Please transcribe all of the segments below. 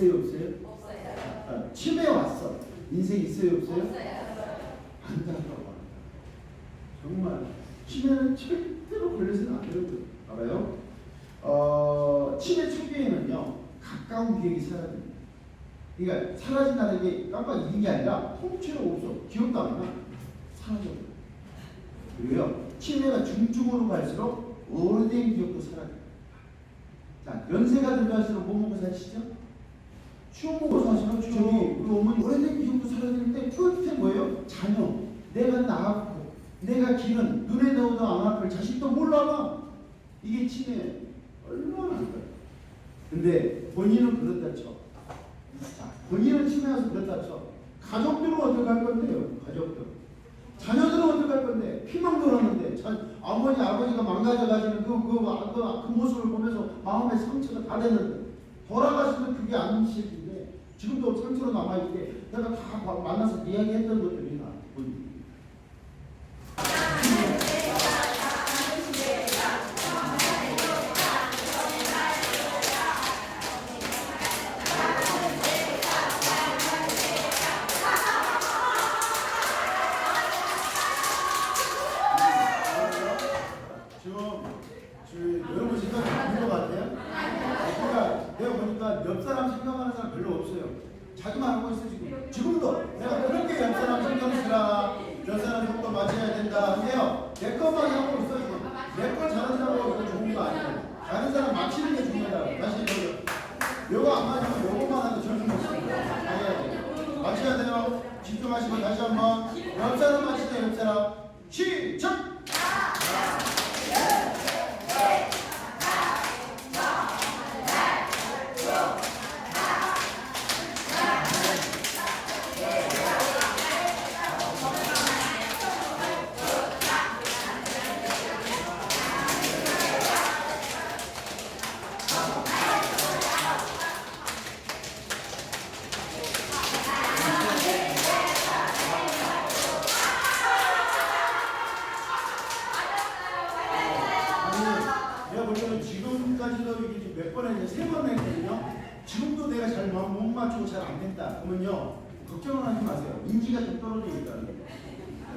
있어요 없어요? 아, 치매 왔어. 인생 있어요 없어요? 안타까워. 정말 치매는 절대로 걸려서는 안 되거든요. 알아요? 어, 치매 초기에는요 가까운 기억이 사라집니다. 그러니까 사라진다는 게 깜빡 잊은 게 아니라 통째로 없어. 기억도 안 나. 사라져. 그리고요 치매가 중증으로 갈수록 오래된 기억도 사라져. 자 연세가 들어갈수록 뭐 먹고 사시죠? 추억 먹고 사시면 저기 우리 어머니 오래된 기억도 사라지는데 끝에 뭐예요? 자녀. 내가 낳았고 내가 기른 눈에 넣어도 안 아플 자식도 몰라봐. 이게 치매 얼마나 안 거야. 근데 본인은 그렇다 쳐. 자, 본인은 치매 와서 그렇다 쳐. 가족들은 어떻게 할 건데요? 가족들. 자녀들은 어떻게 할 건데? 피망 돌았는데 자, 어머니 아버지가 망가져가지는 그, 그, 그, 그 모습을 보면서 마음의 상처가 다 됐는데 돌아가시면 그게 안 시작인데 지금도 상처로 남아있게 내가 다 마- 만나서 이야기했던 본인. 지금 지금 여러분 생각 좋은 것 같아요? 그러니까 내가 보니까 옆 사람 생각하는 사람 별로. 자기만 하고 있어 지금. 지금도 내가 그렇게 옆 사람 신경 쓰라, 옆 사람 속도 맞춰야 된다. 근데요, 내 것만 하고 있어 지금. 내걸 잘하는 사람하고 이거 좋은 거 아니에요. 다른 사람 맞히는 게 중요하다. 다시 이거 요거 안 맞으면 요거만 하도 절대 못 써. 아예 맞춰야 돼요. 집중하시고 다시 한번 맞히자 옆 사람 시작. 아니, 내가 보기에는 지금까지도 이게 지금 몇 번에 이제 세번 했거든요. 지금도 내가 잘 못 맞추고 잘 안 된다. 그러면요, 걱정은 하지 마세요. 인지가 좀 떨어져 있다는 거.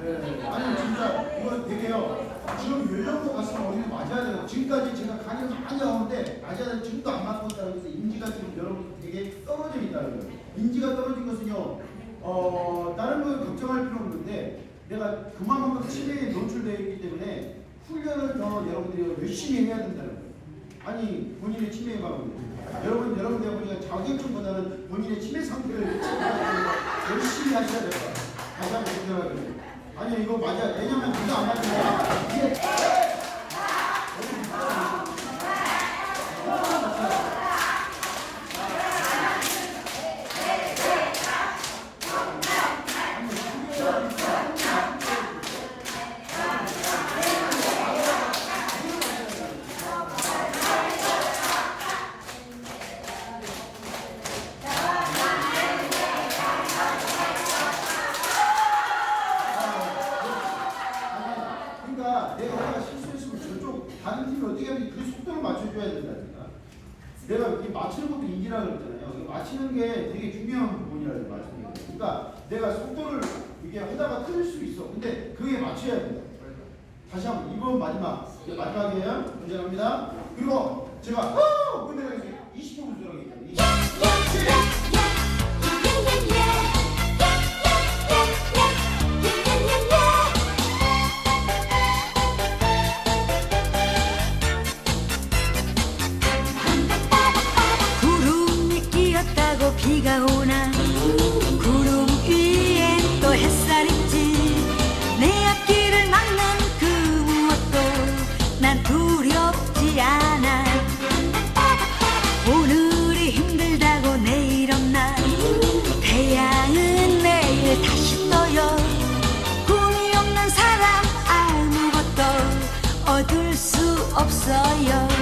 예, 아니 진짜 이거 되게요. 지금 요 정도 갔으면 어디 맞아야 돼요. 지금까지 제가 강의를 많이 하는데 맞아야 돼. 지금도 안 맞고 있다는 것은 인지가 지금 여러분 되게 떨어져 있다는 거예요. 인지가 떨어진 것은요. 어 다른 거 걱정할 필요 없는데 내가 그만큼 치매에 노출되어 있기 때문에 훈련을 더 여러분들이 열심히 해야 된다는 거예요. 아니 본인의 치매에 가고 여러분 여러분들 보니까 자격증보다는 본인의 치매 상태를 열심히 하셔야 돼요. 다시 한번 생각하거든요. 아니 이거 맞아. 왜냐면 누가 안 맞으면 이 게 그러니까 내가 하다가 실수했으면 저쪽 다른 팀이 어떻게 하는지 그 속도를 맞춰줘야 된다니까. 내가 이게 맞추는 것도 인지라 그랬잖아요. 맞히는 게 되게 중요한 부분이라고 말씀드려요. 그러니까 내가 속도를 이게 하다가 틀릴 수 있어. 근데 그게 맞춰야 된다. 다시 한번 이번 마지막 마지막이에요. 문제 갑니다. 그리고 제가 어! 끝내가겠습니다. 20분 운전하겠습니다. 20분. 비가 오나 구름 위엔 또 햇살 있지 내 앞길을 막는 그 무엇도 난 두렵지 않아. 오늘이 힘들다고 내일 없나? 태양은 내일 다시 떠요. 꿈이 없는 사람 아무것도 얻을 수 없어요